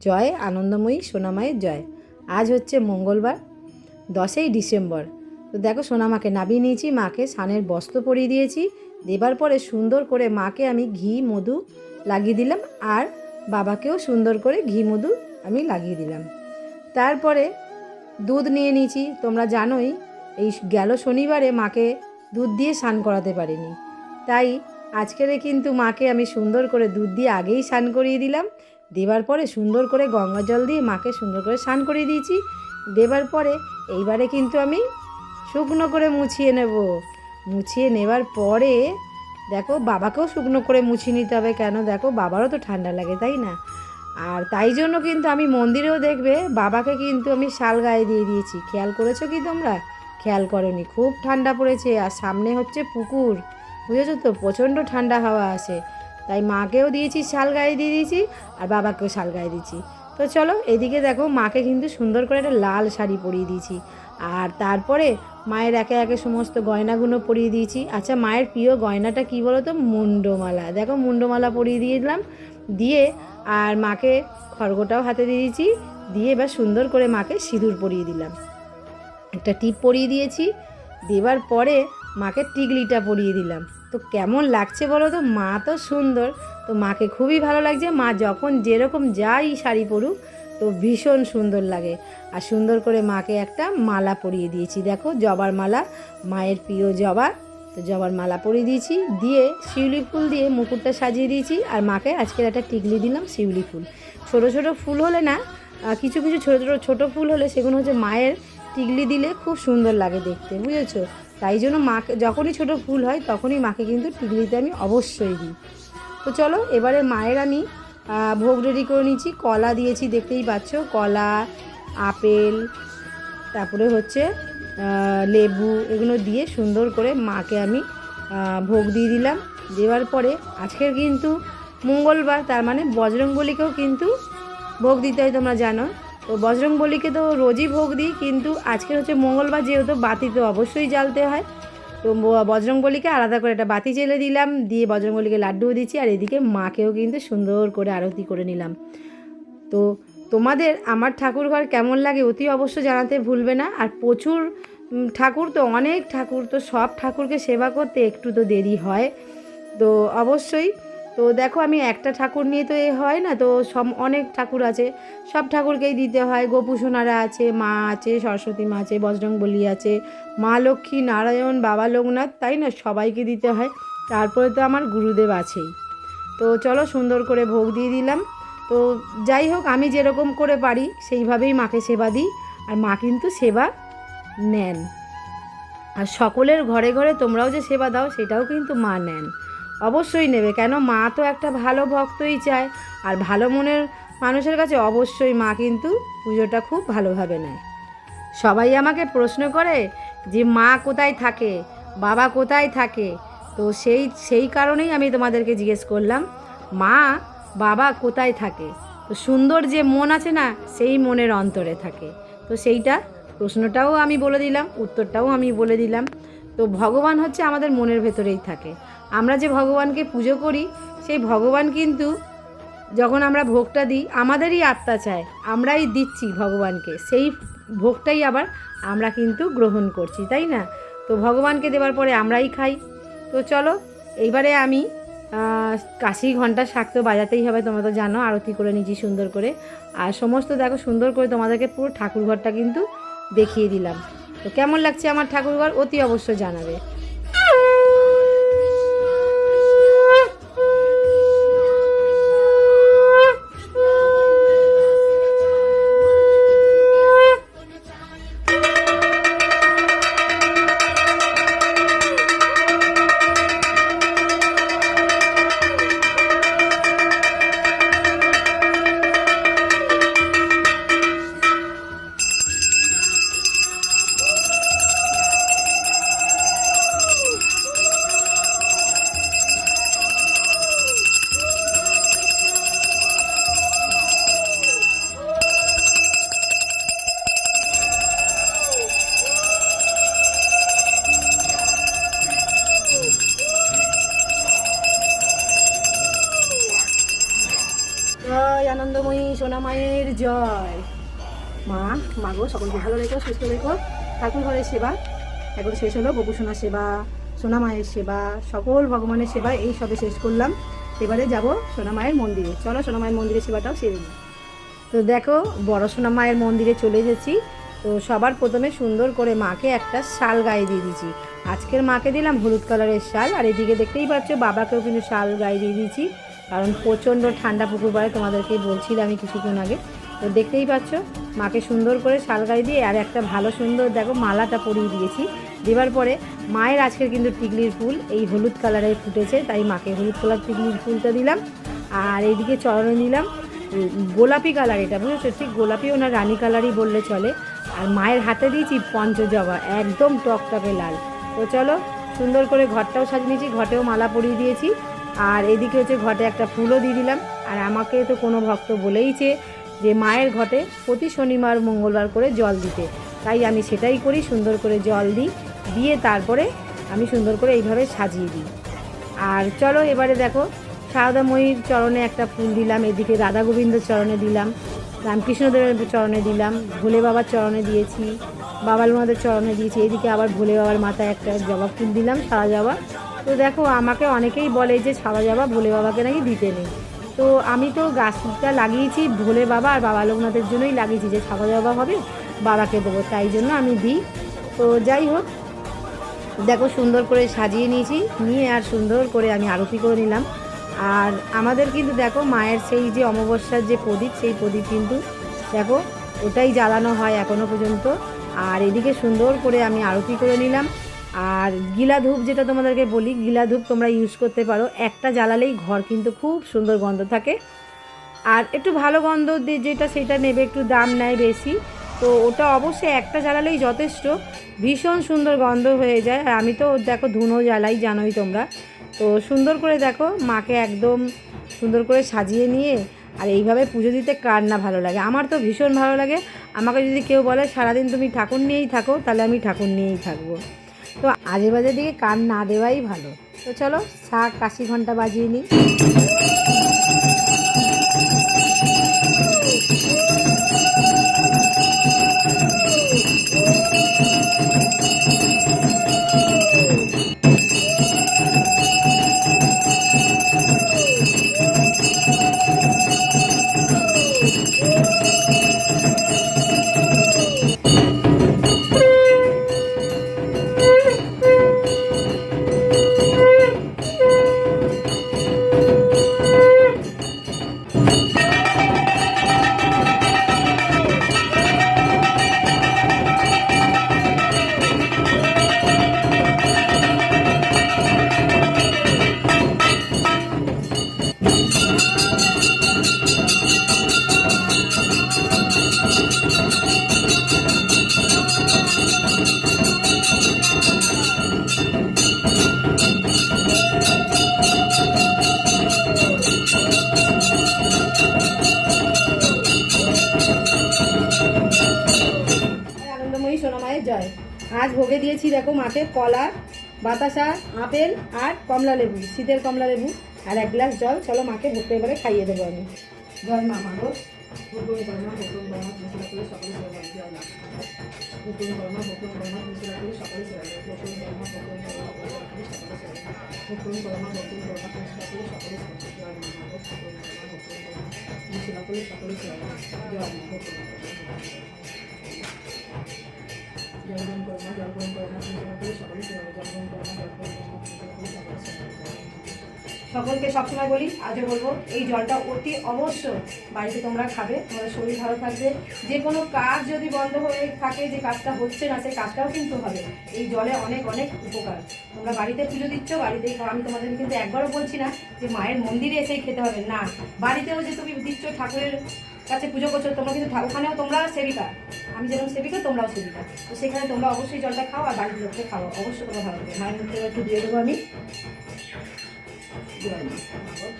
জয়, আনন্দময়ী সোনামায়ের জয়। আজ হচ্ছে মঙ্গলবার, দশই ডিসেম্বর। তো দেখো, সোনামাকে নাবিয়ে নিয়েছি, মাকে সানের বস্ত্র পরিয়ে দিয়েছি। দেবার পরে সুন্দর করে মাকে আমি ঘি, মধু লাগিয়ে দিলাম আর বাবাকেও সুন্দর করে ঘি, মধু আমি লাগিয়ে দিলাম। তারপরে দুধ নিয়ে নিয়েছি। তোমরা জানোই, এই গেল শনিবারে মাকে দুধ দিয়ে স্নান করাতে পারিনি। তাই আজকেরে কিন্তু মাকে আমি সুন্দর করে দুধ দিয়ে আগেই স্নান করিয়ে দিলাম। দেবার পরে সুন্দর করে গঙ্গা জল দিয়ে মাকে সুন্দর করে স্নান করিয়ে দিয়েছি। দেবার পরে এইবারে কিন্তু আমি শুকনো করে মুছিয়ে নেব। মুছিয়ে নেবার পরে দেখো বাবাকেও শুকনো করে মুছিয়ে নিতে হবে কেন? দেখো বাবারও তো ঠান্ডা লাগে, তাই না? আর তাই জন্য কিন্তু আমি মন্দিরেও দেখবে বাবাকে কিন্তু আমি শাল গায়ে দিয়ে দিয়েছি। খেয়াল করেছ কি তোমরা? খেয়াল করনি, খুব ঠান্ডা পড়েছে। আর সামনে হচ্ছে পুকুর, বুঝেছ তো? প্রচণ্ড ঠান্ডা হাওয়া আসে। তাই মাকেও দিয়েছি শাল গায়ে দিয়ে দিয়েছি, আর বাবাকেও শাল গায়ে দিয়েছি। তো চলো, এদিকে দেখো, মাকে কিন্তু সুন্দর করে একটা লাল শাড়ি পরিয়ে দিয়েছি। আর তারপরে মায়ের একে একে সমস্ত গয়নাগুলো পরিয়ে দিয়েছি। আচ্ছা মায়ের প্রিয় গয়নাটা কী বলো তো মুন্ডমালা। দেখো, মুন্ডমালা পরিয়ে দিয়ে দিলাম দিয়ে আর মাকে খড়গোটাও হাতে দিয়ে দিয়েছি, দিয়ে এবার সুন্দর করে মাকে সিঁদুর পরিয়ে দিলাম। একটা টিপ পরিয়ে দিয়েছি দেবার পরে মাকে টিকলিটা পরিয়ে দিলাম। তো কেমন লাগছে বলো তো? মা তো সুন্দর। তো মাকে খুবই ভালো লাগছে। মা যখন যেরকম যাই শাড়ি পরুক, তো ভীষণ সুন্দর লাগে। আর সুন্দর করে মাকে একটা মালা পরিয়ে দিয়েছি। দেখো, জবার মালা, মায়ের প্রিয় জবা তো জবার মালা পরিয়ে দিয়েছি। দিয়ে শিউলি ফুল দিয়ে মুকুটটা সাজিয়ে দিয়েছি। আর মাকে আজকের একটা টিকলি দিলাম শিউলি ফুল। ছোট ছোট ফুল হলে না কিছু কিছু ছোট ছোট ছোট ফুল হলে সেগুলো হচ্ছে মায়ের টিকলি দিলে খুব সুন্দর লাগে দেখতে, বুঝেছ? তাই জন্য মাকে, যখনই ছোট ফুল হয় তখনই মাকে কিন্তু টিকলিতে আমি অবশ্যই দিই। তো চলো, এবারে মায়ের আমি ভোগ রেডি করে নিয়েছি। কলা দিয়েছি, দেখতেই পাচ্ছ? কলা, আপেল, তারপরে হচ্ছে লেবু, এগুলো দিয়ে সুন্দর করে মাকে আমি ভোগ দিয়ে দিলাম। দেওয়ার পরে আজকের কিন্তু মঙ্গলবার, তার মানে বজরংবলীকেও কিন্তু ভোগ দিতে হয় তোমরা জানো। তো বজরংবলীকে তো রোজই ভোগ দিই, কিন্তু আজকের হচ্ছে মঙ্গলবার যেহেতু বাতি তো অবশ্যই জ্বালতে হয়, তো ব- বজরংবলীকে আলাদা করে একটা বাতি জেলে দিলাম, দিয়ে বজরংবলীকে লাড্ডুও দিচ্ছি, আর এদিকে মাকেও কিন্তু সুন্দর করে আরতি করে নিলাম। তো তোমাদের আমার ঠাকুর ঘর কেমন লাগে অতি অবশ্য জানাতে ভুলবে না, আর প্রচুর ঠাকুর তো অনেক ঠাকুর, তো সব ঠাকুরকে সেবা করতে একটু তো দেরি হয়, তো অবশ্যই তো দেখো আমি একটা ঠাকুর নিয়ে তো এ হয় না, তো সব অনেক ঠাকুর আছে। সব ঠাকুরকেই দিতে হয়। গোপুসোনারা আছে, মা আছে, সরস্বতী মা আছে, বজরংবলী আছে, মা লক্ষ্মী, নারায়ণ, বাবা লোকনাথ, তাই না? সবাইকে দিতে হয়। তারপরে তো আমার গুরুদেব আছেই। তো চলো সুন্দর করে ভোগ দিয়ে দিলাম। তো যাই হোক, আমি যেরকম করে পারি, সেইভাবেই মাকে সেবা দিই। আর মা কিন্তু সেবা নেন। আর সকলের ঘরে ঘরে তোমরাও যে সেবা দাও, সেটাও কিন্তু মা নেন। অবশ্যই নেবে, কেন মা তো একটা ভালো ভক্তই চায়। আর ভালো মনের মানুষের কাছে অবশ্যই মা কিন্তু পুজোটা খুব ভালোভাবে নেয়। সবাই আমাকে প্রশ্ন করে যে মা কোথায় থাকে, বাবা কোথায় থাকে? তো সেই সেই কারণেই আমি তোমাদেরকে জিজ্ঞেস করলাম, মা, বাবা কোথায় থাকে? তো সুন্দর যে মন আছে না, সেই মনের অন্তরে থাকে। তো সেইটা প্রশ্নটাও আমি বলে দিলাম, উত্তরটাও আমি বলে দিলাম। তো ভগবান হচ্ছে আমাদের মনের ভেতরেই থাকে। আমরা যে ভগবানকে পুজো করি, সেই ভগবান কিন্তু যখন আমরা ভোগটা দিই, আমাদেরই আত্মা চায়, আমরাই দিচ্ছি ভগবানকে। সেই ভোগটাই আবার আমরা কিন্তু গ্রহণ করছি, তাই না? তো ভগবানকে দেওয়ার পরে আমরাই খাই। তো চলো, এইবারে আমি কাশি ঘণ্টা শাক তো বাজাতেই হবে, তোমরা তো জানো, আরতি করে নিচ্ছি সুন্দর করে। আর সমস্ত দেখো, সুন্দর করে তোমাদেরকে পুরো ঠাকুর ঘরটা কিন্তু দেখিয়ে দিলাম। তো কেমন লাগছে আমার ঠাকুর ঘর অতি অবশ্য জানাবে। মায়ের জয়। মা, মাগো, সকলকে ভালো রেখো, সুস্থ রেখো। ঠাকুর ঘরের সেবা, এখন শেষ হলো গোপুসোনার সেবা, সোনা মায়ের সেবা, সকল ভগবানের সেবা, এই সবে শেষ করলাম। এবারে যাব সোনা মায়ের মন্দিরে। চলো সোনা মায়ের মন্দিরের সেবাটাও সেরে নিই। তো দেখো, বড় সোনা মায়ের মন্দিরে চলে এসেছি। তো সবার প্রথমে সুন্দর করে মাকে একটা শাল গায়ে দিয়ে দিয়েছি। আজকের মাকে দিলাম হলুদ কালারের শাল, আর এদিকে দেখতেই পাচ্ছ, বাবাকেও কিন্তু শাল গায়ে দিয়ে দিয়েছি। কারণ প্রচণ্ড ঠান্ডা পুকুর পাড়ে তোমাদেরকে বলছিলাম আমি কিছুক্ষণ আগে। তো দেখতেই পাচ্ছ মাকে সুন্দর করে শাল গায়ে দিয়ে আর একটা ভালো সুন্দর দেখো মালাটা পরিয়ে দিয়েছি। দেওয়ার পরে মায়ের আজকের কিন্তু টিকলির ফুল এই হলুদ কালারের ফুটেছে তাই মাকে হলুদ কালার টিকলির ফুলটা দিলাম। আর এইদিকে চরণে উম, গোলাপি কালার এটা বুঝেছ? ঠিক গোলাপিও ওনার রানী কালারই বললে চলে। আর মায়ের হাতে দিয়েছি পঞ্চজবা একদম টকটকে লাল। তো চলো সুন্দর করে ঘরটাও সাজিয়ে নিয়েছি ঘটেও মালা পরিয়ে দিয়েছি। আর এদিকে হচ্ছে ঘটে একটা ফুলও দিয়ে দিলাম। আর আমাকে তো কোনো ভক্ত বলেইছে যে মায়ের ঘটে প্রতি শনিবার মঙ্গলবার করে জল দিতে। তাই আমি সেটাই করি, সুন্দর করে জল দিই, দিয়ে তারপরে আমি সুন্দর করে এইভাবে সাজিয়ে দিই। আর চলো এবারে দেখো, সারদাময়ীর চরণে একটা ফুল দিলাম, এদিকে রাধা গোবিন্দর চরণে দিলাম, রামকৃষ্ণদেবের চরণে দিলাম, ভোলে বাবার চরণে দিয়েছি বাবাল মাদের চরণে দিয়েছি, এদিকে আবার ভোলে বাবার মাথায় একটা জবা ফুল দিলাম, সারা জবা। তো দেখো, আমাকে অনেকেই বলে যে সারা জবা ভোলে বাবাকে নাকি দিতে নেই। তো আমি তো গাছটা লাগিয়েছি, ভোলে বাবা আর বাবা লোকনাথের জন্যই লাগিয়েছি যে সাদা জবা হবে, বাবাকে দেবো। তাই জন্য আমি দিই। তো যাই হোক, দেখো সুন্দর করে সাজিয়ে নিয়েছি, নিয়ে আর সুন্দর করে আমি আরতি করে নিলাম। আর আমাদের কিন্তু দেখো, মায়ের সেই যে অমাবস্যার যে প্রদীপ, সেই প্রদীপ কিন্তু দেখো, ওটাই জ্বালানো হয় এখনও পর্যন্ত। আর এদিকে সুন্দর করে আমি আরতি করে নিলাম। আর গিলা ধূপ যেটা তোমাদেরকে বলি, গিলা ধূপ তোমরা ইউজ করতে পারো। একটা জ্বালালেই ঘর কিন্তু খুব সুন্দর গন্ধ থাকে। আর একটু ভালো গন্ধ যেটা সেটা নেবে, একটু দাম নেয় বেশি। তো ওটা অবশ্যই একটা জ্বালালেই যথেষ্ট। ভীষণ সুন্দর গন্ধ হয়ে যায়। আর আমি তো দেখো ধুনো জ্বালাই, জানোই তোমরা। তো সুন্দর করে দেখো, মাকে একদম সুন্দর করে সাজিয়ে নিয়ে আর এইভাবে পুজো দিতে কার না ভালো লাগে। আমার তো ভীষণ ভালো লাগে। আমাকে যদি কেউ বলে, সারাদিন তুমি ঠাকুর নিয়েই থাকো, তাহলে আমি ঠাকুর নিয়েই থাকব। তো আজে বাজে দিকে কান না দেওয়াই ভালো। তো চলো শাক, কাশি ঘণ্টা বাজিয়ে নিই। জয় আজ ভোগে দিয়েছি দেখো মাকে কলা বাতাসা আপেল আর কমলা লেবু শীতের কমলা লেবু আর এক গ্লাস জল চলো মাকে ভোগটা এবারে খাইয়ে দেবো আমি জয় মা সকলে সকলে সকলে সকলে সকলে করো না জলগ্রহণ করো না চিন্তা করে সকলে সেবা করো সকলকে সবসময় বলি, আজও বলব, এই জলটা অতি অবশ্য বাড়িতে তোমরা খাবে, তোমাদের শরীর ভালো থাকবে। যে কোনো কাজ যদি বন্ধ হয়ে থাকে, যে কাজটা হচ্ছে না, সেই কাজটাও কিন্তু হবে এই জলে অনেক অনেক উপকার। তোমরা বাড়িতে পুজো দিচ্ছ বাড়িতে আমি তোমাদের কিন্তু একবারও বলছি না যে মায়ের মন্দিরে এসেই খেতে হবে, না। বাড়িতেও যে তুমি দিচ্ছ, ঠাকুরের কাছে পুজো করছ, তোমরা কিন্তু ওখানেও তোমরা সেবিকা। আমি যেরকম সেবিকা, তোমরাও সেবিকা। তো সেখানে তোমরা অবশ্যই জলটা খাও আর বাড়ির লোককে খাও অবশ্যই তোমরা ভালো মায়ের মধ্যে একটু দিয়ে দেবো আমি। জয় মা।